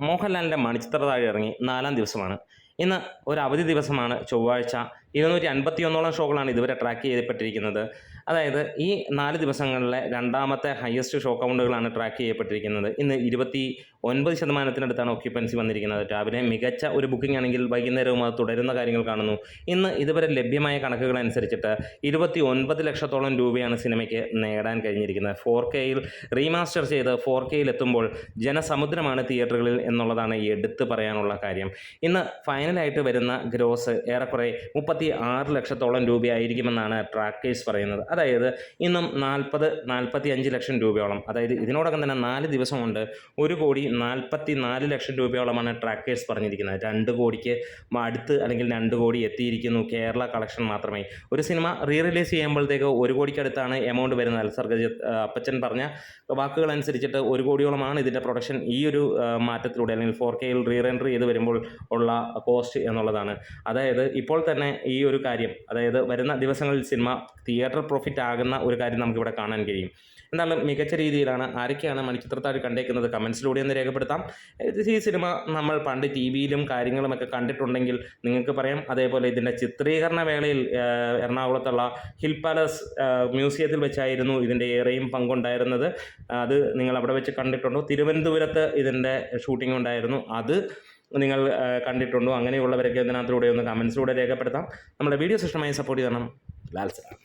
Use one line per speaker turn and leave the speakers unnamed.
മോഹൻലാലിന്റെ മണിച്ചിത്രതാഴ് ഇറങ്ങി നാലാം ദിവസമാണ്. ഇന്ന് ഒരു അവധി ദിവസമാണ് ചൊവ്വാഴ്ച. ഇരുന്നൂറ്റി അൻപത്തിയൊന്നോളം ഷോകളാണ് ഇതുവരെ ട്രാക്ക് ചെയ്യപ്പെട്ടിരിക്കുന്നത്. അതായത് ഈ നാല് ദിവസങ്ങളിലെ രണ്ടാമത്തെ ഹയസ്റ്റ് ഷോ കൗണ്ടുകളാണ് ട്രാക്ക് ചെയ്യപ്പെട്ടിരിക്കുന്നത്. ഇന്ന് ഇരുപത്തി ഒൻപത് ശതമാനത്തിനടുത്താണ് ഓക്യുപ്പൻസി വന്നിരിക്കുന്നത്. രാവിലെ മികച്ച ഒരു ബുക്കിംഗ് ആണെങ്കിൽ വൈകുന്നേരവും അത് തുടരുന്ന കാര്യങ്ങൾ കാണുന്നു. ഇന്ന് ഇതുവരെ ലഭ്യമായ കണക്കുകൾ അനുസരിച്ചിട്ട് ഇരുപത്തി ഒൻപത് ലക്ഷത്തോളം രൂപയാണ് സിനിമയ്ക്ക് നേടാൻ കഴിഞ്ഞിരിക്കുന്നത്. ഫോർ കെയിൽ റീമാസ്റ്റർ ചെയ്ത് ഫോർ കെയിൽ എത്തുമ്പോൾ ജനസമുദ്രമാണ് തിയേറ്ററുകളിൽ എന്നുള്ളതാണ് എടുത്തു പറയാനുള്ള കാര്യം. ഇന്ന് ഫൈനലായിട്ട് വരുന്ന ഗ്രോസ് ഏറെക്കുറെ മുപ്പത്തി ആറ് ലക്ഷത്തോളം രൂപയായിരിക്കുമെന്നാണ് ട്രാക്കേഴ്സ് പറയുന്നത്. അതായത് ഇന്നും നാൽപ്പത് നാൽപ്പത്തി അഞ്ച് ലക്ഷം രൂപയോളം അതായത് ഇതിനോടകം തന്നെ നാല് ദിവസം കൊണ്ട് ഒരു കോടി നാൽപ്പത്തി നാല് ലക്ഷം രൂപയോളമാണ് ട്രാക്കേഴ്സ് പറഞ്ഞിരിക്കുന്നത്. രണ്ട് കോടിക്ക് അടുത്ത് അല്ലെങ്കിൽ രണ്ട് കോടി എത്തിയിരിക്കുന്നു കേരള കളക്ഷൻ മാത്രമേ. ഒരു സിനിമ റീ റിലീസ് ചെയ്യുമ്പോഴത്തേക്ക് ഒരു കോടിക്കടുത്താണ് എമൗണ്ട് വരുന്നത്. അൽസർഗജിത്ത് അപ്പച്ചൻ പറഞ്ഞ വാക്കുകൾ അനുസരിച്ചിട്ട് ഒരു കോടിയോളമാണ് ഇതിന്റെ പ്രൊഡക്ഷൻ ഈ ഒരു മാറ്റത്തിലൂടെ അല്ലെങ്കിൽ ഫോർ കെയിൽ റീ റെൻട്രി ചെയ്ത് വരുമ്പോൾ ഉള്ള കോസ്റ്റ് എന്നുള്ളതാണ്. അതായത് ഇപ്പോൾ തന്നെ ഈ ഒരു കാര്യം അതായത് വരുന്ന ദിവസങ്ങളിൽ സിനിമ തിയേറ്റർ പ്രോഫിറ്റ് ആകുന്ന ഒരു കാര്യം നമുക്കിവിടെ കാണാൻ കഴിയും. എന്നാലും മികച്ച രീതിയിലാണ് ആരൊക്കെയാണ് മണിച്ചിത്രത്താഴ് കണ്ടേക്കുന്നത് കമൻസിലൂടെ ഒന്ന് രേഖപ്പെടുത്താം. ഈ സിനിമ നമ്മൾ പണ്ട് ടി വിയിലും കാര്യങ്ങളുമൊക്കെ കണ്ടിട്ടുണ്ടെങ്കിൽ നിങ്ങൾക്ക് പറയാം. അതേപോലെ ഇതിന്റെ ചിത്രീകരണ വേളയിൽ എറണാകുളത്തുള്ള ഹിൽ പാലസ് മ്യൂസിയത്തിൽ വെച്ചായിരുന്നു ഇതിന്റെ ഏറെയും പങ്കുണ്ടായിരുന്നത്. അത് നിങ്ങൾ അവിടെ വെച്ച് കണ്ടിട്ടുണ്ടോ? തിരുവനന്തപുരത്ത് ഇതിന്റെ ഷൂട്ടിംഗ് ഉണ്ടായിരുന്നു. അത് നിങ്ങൾ കണ്ടിട്ടുണ്ടോ? അങ്ങനെയുള്ളവരൊക്കെ ഇതിനകത്തൂടെ ഒന്ന് കമൻസിലൂടെ രേഖപ്പെടുത്താം. നമ്മുടെ വീഡിയോ സിസ്റ്റമായി സപ്പോർട്ട് ചെയ്യണം. ലാൽ സലാം